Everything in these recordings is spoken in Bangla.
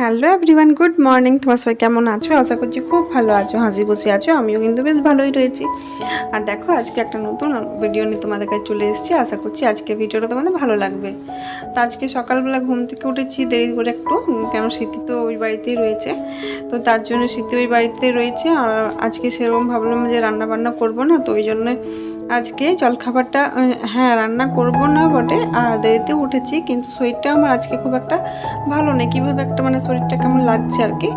হ্যালো এভরিওয়ান গুড মর্নিং তোমার সবাই কেমন আছো? আশা করছি খুব ভালো আছো, হাসি বসে আছো। আমিও কিন্তু বেশ ভালোই রয়েছি। আর দেখো, আজকে একটা নতুন ভিডিও নিয়ে তোমাদের কাছে চলে এসেছি। আশা করছি আজকে ভিডিওটা তোমাদের ভালো লাগবে। তো আজকে সকালবেলা ঘুম থেকে উঠেছি, দেরি করে একটু, কেন স্মৃতি তো ওই বাড়িতেই রয়েছে। তো তার জন্য স্মৃতি ওই বাড়িতেই রয়েছে। আর আজকে সেরকম ভাবলাম যে রান্না বান্না করব না, তো ওই জন্য আজকে জলখাবারটা হ্যাঁ রান্না করব না বটে, আর দেরিতে উঠেছি, কিন্তু শরীরটা আমার আজকে খুব একটা ভালো নেই। কীভাবে একটা মানে শরীরটা কেমন লাগছে আর কি।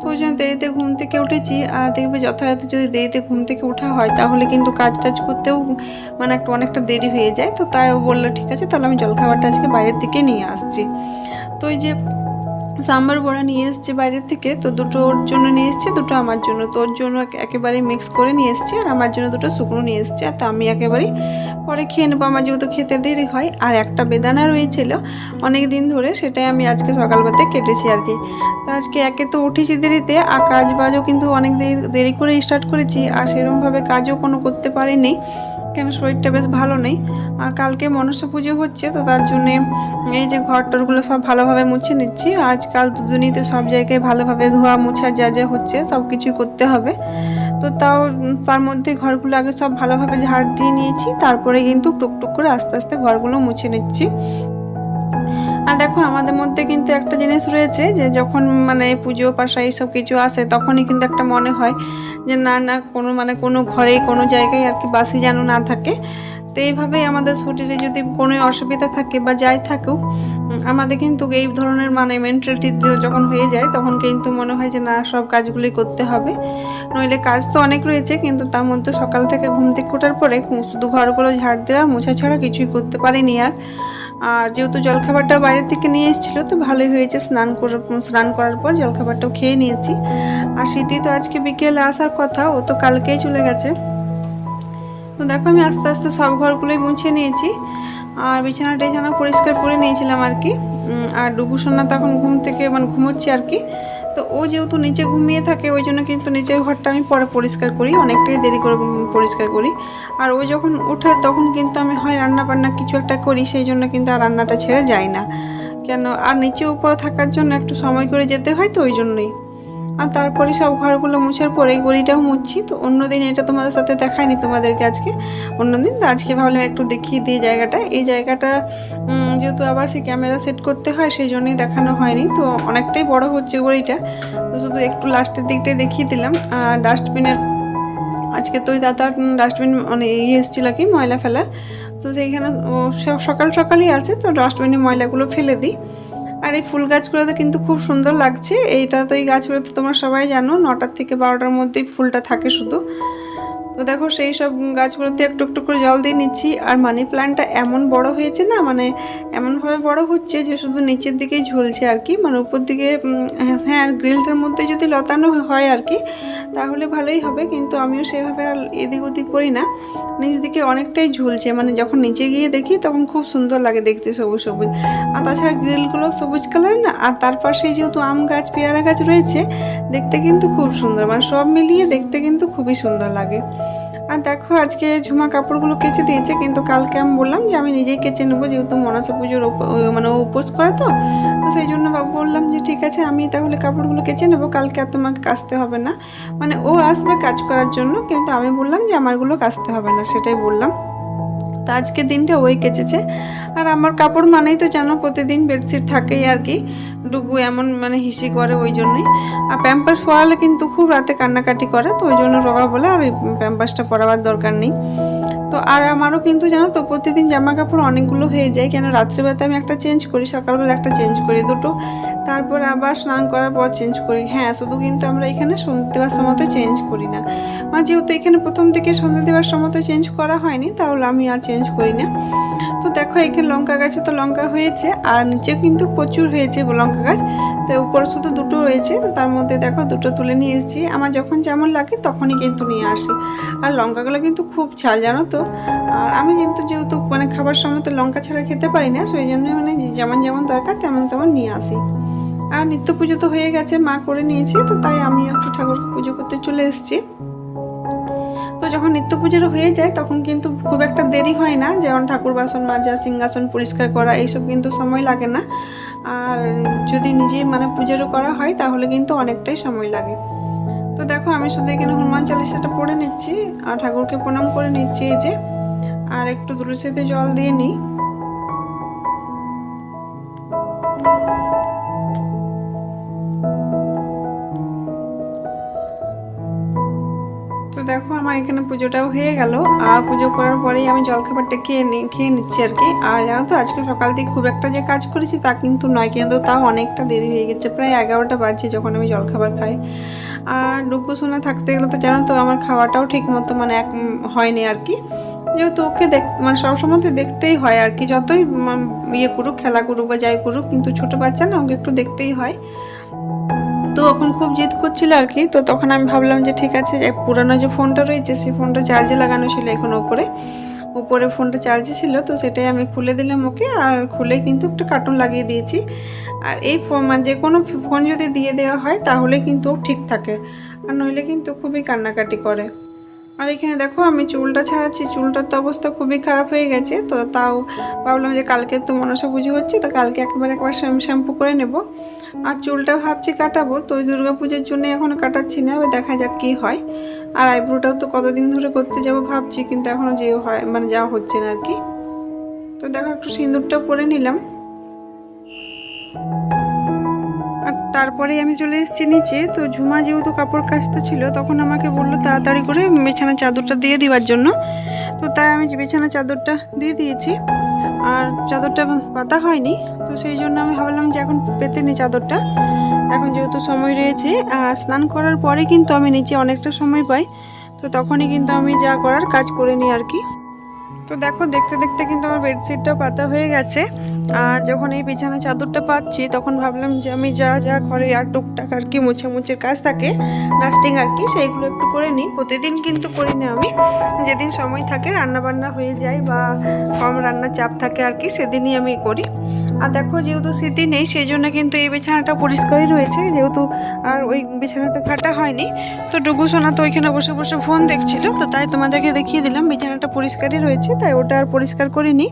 তো ওই জন্য দেরিতে ঘুম থেকে উঠেছি, আর দেখবে যথাযথ যদি দেরিতে ঘুম থেকে ওঠা হয়, তাহলে কিন্তু কাজ টাজ করতেও মানে একটা অনেকটা দেরি হয়ে যায়। তো তাই ও বলল, ঠিক আছে, তাহলে আমি জলখাবারটা আজকে বাইরের থেকে নিয়ে আসছি। তো ওই যে সাম্বার বড়া নিয়ে এসছে বাইরের থেকে, তো দুটো ওর জন্য নিয়ে এসছে, দুটো আমার জন্য। তো ওর জন্য একে- একেবারে মিক্স করে নিয়ে এসছে, আর আমার জন্য দুটো শুকনো নিয়ে এসছে, আর তা আমি একেবারে পরে খেয়ে নেব। আমার যেহেতু খেতে দেরি হয়, আর একটা বেদানা রয়েছিল, অনেক দিন ধরে সেটাই আমি আজকে সকালবেলাতে কেটেছি আর কি। তো আজকে একে তো উঠেছি দেরিতে, আর কাজ বাজও কিন্তু অনেক দেরি দেরি করে স্টার্ট করেছি, আর সেরকমভাবে কাজও কোনো করতে পারিনি। কেন শরীরটা বেশ ভালো নেই। আর কালকে মনসা পুজো হচ্ছে, তো তার জন্যে এই যে ঘর টরগুলো সব ভালোভাবে মুছে নিচ্ছি। আজকাল দুদিনই তো সব জায়গায় ভালোভাবে ধোয়া মুছা যা যা হচ্ছে সব কিছুই করতে হবে। তো তাও তার মধ্যে ঘরগুলো আগে সব ভালোভাবে ঝাড় দিয়ে নিয়েছি, তারপরে কিন্তু টুকটুক করে আস্তে আস্তে ঘরগুলো মুছে নিচ্ছি। আর দেখো, আমাদের মধ্যে কিন্তু একটা জিনিস রয়েছে যে যখন মানে পুজো, পাশা এইসব কিছু আসে, তখনই কিন্তু একটা মনে হয় যে না না, কোনো মানে কোনো ঘরে কোনো জায়গায় আর কি বাসি যেন না থাকে। তো এইভাবেই আমাদের শরীরে যদি কোনো অসুবিধা থাকে বা যাই থাকুক, আমাদের কিন্তু এই ধরনের মানে মেন্টালিটি যখন হয়ে যায়, তখন কিন্তু মনে হয় যে না, সব কাজগুলি করতে হবে। নইলে কাজ তো অনেক রয়েছে, কিন্তু তার মধ্যে সকাল থেকে ঘুম থেকে ওঠার পরে শুধু ঘরগুলো ঝাড় দেওয়া, মোছা ছাড়া কিছুই করতে পারিনি আর। আর যেহেতু জলখাবারটা বাইরের থেকে নিয়ে এসেছিল, তো ভালোই হয়েছে। স্নান করে, স্নান করার পর জলখাবারটাও খেয়ে নিয়েছি। আর শীতই তো আজকে বিকেলে আসার কথা, ও তো কালকেই চলে গেছে। তো দেখো আমি আস্তে আস্তে সব ঘরগুলোই মুছে নিয়েছি। আর বিছানা টিছানা পরিষ্কার করে নিয়েছিলাম আর কি। আর ডুবু সোনা তখন ঘুম থেকে মানে ঘুমোচ্ছি আর কি। তো ও যেহেতু নিচে ঘুমিয়ে থাকে, ওই জন্য কিন্তু নিচের ঘরটা আমি পরে পরিষ্কার করি, অনেকটাই দেরি করে পরিষ্কার করি। আর ও যখন ওঠে তখন কিন্তু আমি হয় রান্না বান্না কিছু একটা করি, সেই জন্য কিন্তু আর রান্নাটা ছেড়ে যায় না। কেন, আর নিচে উপরে থাকার জন্য একটু সময় করে যেতে হয় তো, ওই জন্যই। আর তারপরে সব ঘরগুলো মুছার পরে গড়িটাও মুছছি। তো অন্যদিন এটা তোমাদের সাথে দেখায়নি তোমাদেরকে আজকে। অন্যদিন তো আজকে ভাবলাম একটু দেখিয়ে দিই জায়গাটা। এই জায়গাটা যেহেতু আবার সে ক্যামেরা সেট করতে হয়, সেই জন্যই দেখানো হয়নি। তো অনেকটাই বড় হচ্ছে গড়িটা তো শুধু একটু লাস্টের দিকটাই দেখিয়ে দিলাম। আর ডাস্টবিনের আজকে তো ওই দাদার ডাস্টবিন মানে ইয়ে এসেছিল কি, ময়লা ফেলা তো সেইখানে সকাল সকালই আছে। তো ডাস্টবিনে ময়লাগুলো ফেলে দিই। আর এই ফুল গাছগুলোতে কিন্তু খুব সুন্দর লাগছে। এইটা তো এই গাছগুলো তো তোমরা সবাই জানো, নটার থেকে বারোটার মধ্যেই ফুলটা থাকে শুধু। তো দেখো সেই সব গাছগুলোতে একটু একটু করে জল দিয়ে নিচ্ছি। আর মানি প্ল্যান্টটা এমন বড় হয়েছে না মানে এমনভাবে বড় হচ্ছে যে শুধু নিচের দিকেই ঝুলছে আর কি মানে উপর দিকে হ্যাঁ গ্রিলটার মধ্যে যদি লতানো হয় আর কি, তাহলে ভালোই হবে। কিন্তু আমিও সেভাবে আর এদিক ওদিক করি না। নিচ দিকে অনেকটাই ঝুলছে মানে যখন নিচে গিয়ে দেখি তখন খুব সুন্দর লাগে দেখতে সবুজ সবুজ। আর তাছাড়া গ্রিলগুলো সবুজ কালার না, আর তার পাশে যেহেতু আম গাছ, পেয়ারা গাছ রয়েছে, দেখতে কিন্তু খুব সুন্দর মানে সব মিলিয়ে দেখতে কিন্তু খুবই সুন্দর লাগে। আর দেখো, আজকে ঝুমা কাপড়গুলো কেচে দিয়েছে, কিন্তু কালকে আমি বললাম যে আমি নিজেই কেচে নেব, যেহেতু মনসা পুজোর মানে উপোস করে তো। তো সেই জন্য বাবু বললাম যে ঠিক আছে, আমি তাহলে কাপড়গুলো কেচে নেব, কালকে আর তোমাকে কাচতে হবে না। মানে ও আসবে কাজ করার জন্য, কিন্তু আমি বললাম যে আমারগুলো কাচতে হবে না, সেটাই বললাম। তো আজকে দিনটা ওই কেচেছে। আর আমার কাপড় মানেই তো জানো প্রতিদিন বেডশিট থাকেই আর কি। ডুবু এমন মানে হিসি করে ওই জন্যই। আর প্যাম্পাস পরালে কিন্তু খুব রাতে কান্নাকাটি করে, তো ওই জন্য রবা বলে আর ওই প্যাম্পাসটা পরাবার দরকার নেই। তো আর আমারও কিন্তু জানো তো প্রতিদিন জামা কাপড় অনেকগুলো হয়ে যায়, কেন রাত্রেবেলাতে আমি একটা চেঞ্জ করি, সকালবেলা একটা চেঞ্জ করি দুটো। তারপর আবার স্নান করার পর চেঞ্জ করি। হ্যাঁ শুধু কিন্তু আমরা এখানে সন্ধ্যে দেওয়ার সময় চেঞ্জ করি না। আর যেহেতু এখানে প্রথম থেকে সন্ধ্যে দেওয়ার সময় চেঞ্জ করা হয়নি, তাহলে আমি আর চেঞ্জ করি না। তো দেখো এখানে লঙ্কা গাছে তো লঙ্কা হয়েছে, আর নিচে কিন্তু প্রচুর হয়েছে লঙ্কা গাছ। তো উপরে শুধু দুটো রয়েছে, তো তার মধ্যে দেখো দুটো তুলে নিয়ে এসেছি। আমার যখন যেমন লাগে তখনই কিন্তু নিয়ে আসি। আর লঙ্কাগুলো কিন্তু খুব ঝাল, জানো তো? আর আমি কিন্তু যেহেতু মানে খাবার সময় তো লঙ্কা ছাড়া খেতে পারি না, সেই জন্য মানে যেমন যেমন দরকার তেমন তেমন নিয়ে আসি। আর নিত্য পুজো তো হয়ে গেছে, মা করে নিয়েছে, তো তাই আমি একটু ঠাকুরকে পুজো করতে চলে এসেছি। তো যখন নিত্য পুজোর হয়ে যায়, তখন কিন্তু খুব একটা দেরি হয় না, যেমন ঠাকুর বাসন মাজা, সিংহাসন পরিষ্কার করা, এইসব কিন্তু সময় লাগে না। আর যদি নিজে মানে পুজোরও করা হয়, তাহলে কিন্তু অনেকটাই সময় লাগে। তো দেখো, আমি শুধু এখানে হনুমান চালিসাটা পড়ে নিচ্ছি, আর ঠাকুরকে প্রণাম করে নিচ্ছি এই যে। আর একটু তুলসীতে জল দিয়ে নিই। এখানে পুজোটাও হয়ে গেল। আর পুজো করার পরেই আমি জলখাবারটা খেয়ে নি, খেয়ে নিচ্ছি আর কি। আর জানো তো, আজকে সকাল থেকে খুব একটা যে কাজ করেছি তা কিন্তু নয়, কিন্তু তাও অনেকটা দেরি হয়ে গেছে। প্রায় এগারোটা বাজছে যখন আমি জলখাবার খাই। আর ডুকু সোনা থাকতে গেলে তো জানো তো, আমার খাওয়াটাও ঠিক মতো মানে এক হয়নি আর কি। যেহেতু ওকে দেখ মানে সবসময় তো দেখতেই হয় আর কি। যতই ইয়ে করুক, খেলা করুক বা যাই করুক, কিন্তু ছোট বাচ্চা না, ওকে একটু দেখতেই হয়। তো ওখন খুব জিদ করছিল আর কি। তো তখন আমি ভাবলাম যে ঠিক আছে, যে পুরানো যে ফোনটা রয়েছে, সেই ফোনটা চার্জে লাগানো ছিল এখন ওপরে উপরে ফোনটা চার্জে ছিল, তো সেটাই আমি খুলে দিলাম ওকে। আর খুলে কিন্তু একটা কার্টুন লাগিয়ে দিয়েছি। আর এই ফোন মানে যে কোনো ফোন যদি দিয়ে দেওয়া হয়, তাহলে কিন্তু ঠিক থাকে। আর নইলে কিন্তু খুবই কান্নাকাটি করে। আর এখানে দেখো আমি চুলটা ছাড়াচ্ছি, চুলটার তো অবস্থা খুবই খারাপ হয়ে গেছে, তো তাও ভাবলাম যে কালকে তো মনসা পুজো হচ্ছে, তো কালকে একেবারে একবার শ্যাম্পু করে নেব। আর চুলটা ভাবছি কাটাবো, তো ওই পুজোর জন্য এখনও কাটাচ্ছি না, এবার দেখা যাক কী হয়। আর আইব্রোটাও তো কতদিন ধরে করতে যাব ভাবছি, কিন্তু এখনও যে হয় মানে যাওয়া হচ্ছে না আর কি। তো দেখো একটু সিঁদুরটা পরে নিলাম। আর তারপরেই আমি চলে এসেছি নিচে। তো ঝুমা যেহেতু কাপড় কাচতে ছিল, তখন আমাকে বলল তাড়াতাড়ি করে বিছানা চাদরটা দিয়ে দিবার জন্য। তো তাই আমি বিছানা চাদরটা দিয়ে দিয়েছি। আর চাদরটা পাতা হয়নি, তো সেই জন্য আমি ভাবলাম যে এখন পেতে নি চাদরটা। এখন যেহেতু সময় রয়েছে, আর স্নান করার পরে কিন্তু আমি নিচে অনেকটা সময় পাই। তো তখনই কিন্তু আমি যা করার কাজ করে নিই আর কি। তো দেখো, দেখতে দেখতে কিন্তু আমার বেডশিটটা পাতা হয়ে গেছে। আর যখন এই বিছানা চাদরটা পাচ্ছি, তখন ভাবলাম যে আমি যা যা ঘরে আর টুকটাক আর কি মুছামুছির কাজ থাকে ডাস্টিং আর কি, সেইগুলো একটু করে নিই। প্রতিদিন কিন্তু করি না আমি। যেদিন সময় থাকে রান্না বান্না হয়ে যায় বা কম রান্নার চাপ থাকে আর কি, সেদিনই আমি করি। আর দেখো যেহেতু স্মৃতি নেই সেই জন্য কিন্তু এই বিছানাটা পরিষ্কারই রয়েছে। যেহেতু আর ওই বিছানাটা ফাটা হয়নি, তো ডুগু সোনা তো ওইখানে বসে বসে ফোন দেখছিল, তো তাই তোমাদেরকে দেখিয়ে দিলাম বিছানাটা পরিষ্কারই রয়েছে, তাই ওটা আর পরিষ্কার করিনি।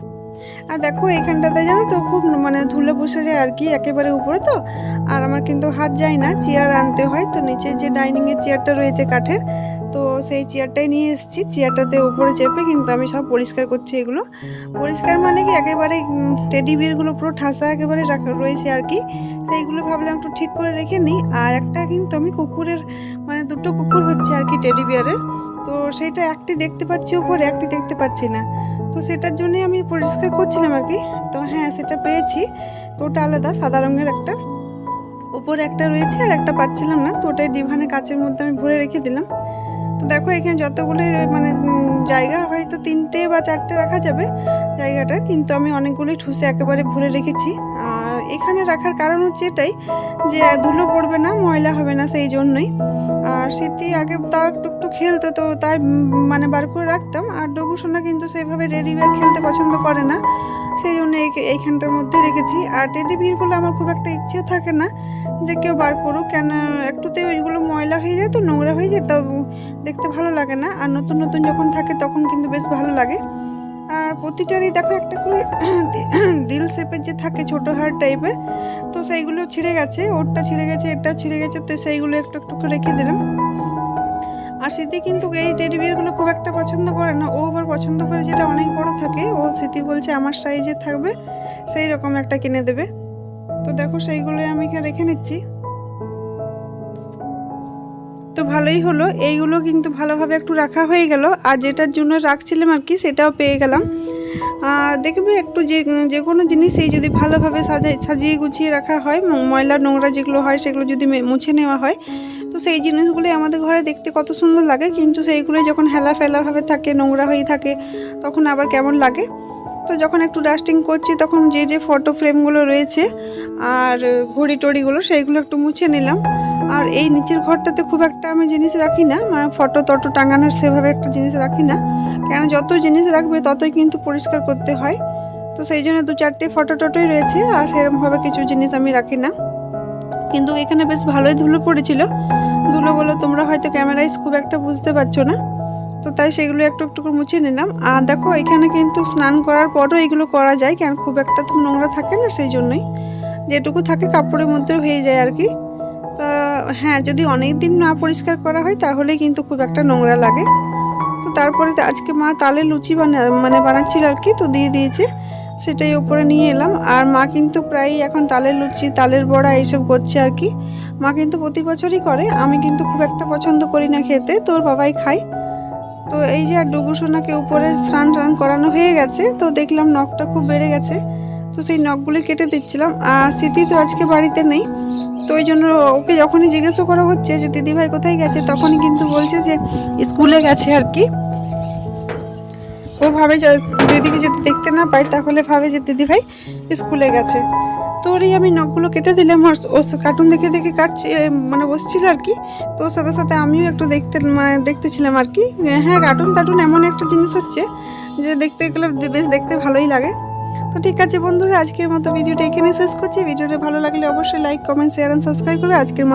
আর দেখো এইখানটাতে জানো তো খুব মানে ধুলে বসে যায় আর কি, একেবারে উপরে তো। আর আমার কিন্তু হাত যায় না, চেয়ার আনতে হয়, তো নিচে যে ডাইনিংয়ের চেয়ারটা রয়েছে কাঠের তো সেই চেয়ারটাই নিয়ে এসেছি। চেয়ারটাতে উপরে চেপে কিন্তু আমি সব পরিষ্কার করছি এগুলো। পরিষ্কার মানে কি একেবারে টেডি বিয়ারগুলো পুরো ঠাসা একেবারে রয়েছে আর কি। সেইগুলো ভাবলাম একটু ঠিক করে রেখে নিই। আর একটা কিন্তু আমি কুকুরের মানে দুটো কুকুর হচ্ছে আর কি টেডি বিয়ারের তো সেটা একটি দেখতে পাচ্ছি উপরে, একটি দেখতে পাচ্ছি না। তো সেটার জন্যই আমি পরিষ্কার করছিলাম আর কি। তো হ্যাঁ সেটা পেয়েছি। তো ওটা আলাদা, সাদা রঙের একটা। উপরে একটা রয়েছে আর একটা পাচ্ছিলাম না। তো ওটাই ডিভানের কাচের মধ্যে আমি ভরে রেখে দিলাম। তো দেখো এখানে যতগুলি মানে জায়গা হয়তো তিনটে বা চারটে রাখা যাবে জায়গাটা, কিন্তু আমি অনেকগুলি ঠুসে একেবারে ভরে রেখেছি। এখানে রাখার কারণ হচ্ছে এটাই যে ধুলো পড়বে না, ময়লা হবে না সেই জন্যই। আর স্মৃতি আগে তাও একটু একটু খেলতো, তো তাই মানে বার করে রাখতাম। আর ডগু সোনা কিন্তু সেইভাবে রেডি বের খেলতে পছন্দ করে না, সেই জন্য এই- এইখানটার মধ্যে রেখেছি। আর টেডি বিয়ারগুলো আমার খুব একটা ইচ্ছেও থাকে না যে কেউ বার করুক, কেন একটুতে ওইগুলো ময়লা হয়ে যায় তো, নোংরা হয়ে যায় তো দেখতে ভালো লাগে না। আর নতুন নতুন যখন থাকে তখন কিন্তু বেশ ভালো লাগে। প্রতিটারই দেখো একটা করে দিল শেপের যে থাকে ছোট হার টাইপের, তো সেইগুলো ছিঁড়ে গেছে, ওরটা ছিঁড়ে গেছে, এটা ছিঁড়ে গেছে, তো সেইগুলো একটু একটু করে রেখে দিলাম। আর স্মৃতি কিন্তু এই টেডি বিয়ারগুলো খুব একটা পছন্দ করে না, ও আবার পছন্দ করে যেটা অনেক বড় থাকে, ও স্মৃতি বলছে আমার সাইজে থাকবে সেই রকম একটা কিনে দেবে। তো দেখো সেইগুলোই আমি রেখে নিচ্ছি। তো ভালোই হলো। এইগুলো কিন্তু ভালোভাবে একটু রাখা হয়ে গেল। আর যেটার জন্য রাখছিলাম আর কি, সেটাও পেয়ে গেলাম। দেখবে একটু যে যে কোনো জিনিসই যদি ভালোভাবে সাজাই সাজিয়ে গুছিয়ে রাখা হয় ময়লা নোংরা যেগুলো হয়, সেগুলো যদি মুছে নেওয়া হয়, তো সেই জিনিসগুলি আমাদের ঘরে দেখতে কত সুন্দর লাগে। কিন্তু সেইগুলো যখন হেলা ফেলাভাবে থাকে, নোংরা হয়ে থাকে, তখন আবার কেমন লাগে? তো যখন একটু ডাস্টিং করছি, তখন যে যে ফটো ফ্রেমগুলো রয়েছে, আর ঘড়ি টড়িগুলো সেইগুলো একটু মুছে নিলাম। আর এই নিচের ঘরটাতে খুব একটা আমি জিনিস রাখি না মানে ফটো টটো টাঙানোর সেভাবে একটা জিনিস রাখি না। কেন যত জিনিস রাখবে ততই কিন্তু পরিষ্কার করতে হয়। তো সেই জন্য দু চারটে ফটো টটোই রয়েছে, আর সেরকমভাবে কিছু জিনিস আমি রাখি না। কিন্তু এখানে বেশ ভালোই ধুলো পড়েছিল। ধুলোগুলো তোমরা হয়তো ক্যামেরায় খুব একটা বুঝতে পারছ না। তো তাই সেগুলো একটু একটু করে মুছে নিলাম। আর দেখো, এখানে কিন্তু স্নান করার পরও এগুলো করা যায়, কেন খুব একটা তো নোংরা থাকে না সেই জন্যই। যেটুকু থাকে কাপড়ের মধ্যে হয়ে যায় আর কি। তা হ্যাঁ যদি অনেক দিন না পরিষ্কার করা হয় তাহলে কিন্তু খুব একটা নোংরা লাগে। তো তারপরে আজকে মা তালে লুচি বানা মানে বানাচ্ছিল আর কি, তো দিয়ে দিয়েছে। সেটাই ওপরে নিয়ে এলাম। আর মা কিন্তু প্রায় এখন তালের লুচি, তালের বড়া এইসব করছে আর কি। মা কিন্তু প্রতি বছরই করে। আমি কিন্তু খুব একটা পছন্দ করি না খেতে তোর বাবাই খায়। তো এই যে আর ডুগু সোনাকে উপরে স্নান টান করানো হয়ে গেছে, তো দেখলাম নখটা খুব বেড়ে গেছে। তো সেই নখগুলি কেটে দিচ্ছিলাম। আর স্মৃতি তো আজকে বাড়িতে নেই। তো ওই জন্য ওকে যখনই জিজ্ঞাসা করা হচ্ছে যে, দিদিভাই কোথায় গেছে? তখনই কিন্তু বলছে যে, স্কুলে গেছে আর কি। ও ভাবে দিদিকে যদি দেখতে না পাই, তাহলে ভাবে যে, দিদিভাই স্কুলে গেছে। তো ওরই আমি নখগুলো কেটে দিলাম আর ও কার্টুন দেখে দেখে কাটছে মানে বসছিল আর কি। তো ওর সাথে সাথে আমিও একটু দেখতে মানে দেখতেছিলাম আর কি। হ্যাঁ কার্টুন টার্টুন এমন একটা জিনিস হচ্ছে যে, দেখতে গেলে বেশ দেখতে ভালোই লাগে। তো ঠিক আছে বন্ধুরা, আজকের মতো ভিডিওটা এখানে শেষ করছি। ভিডিওটা ভালো লাগলে অবশ্যই like comment share and subscribe করে আজকের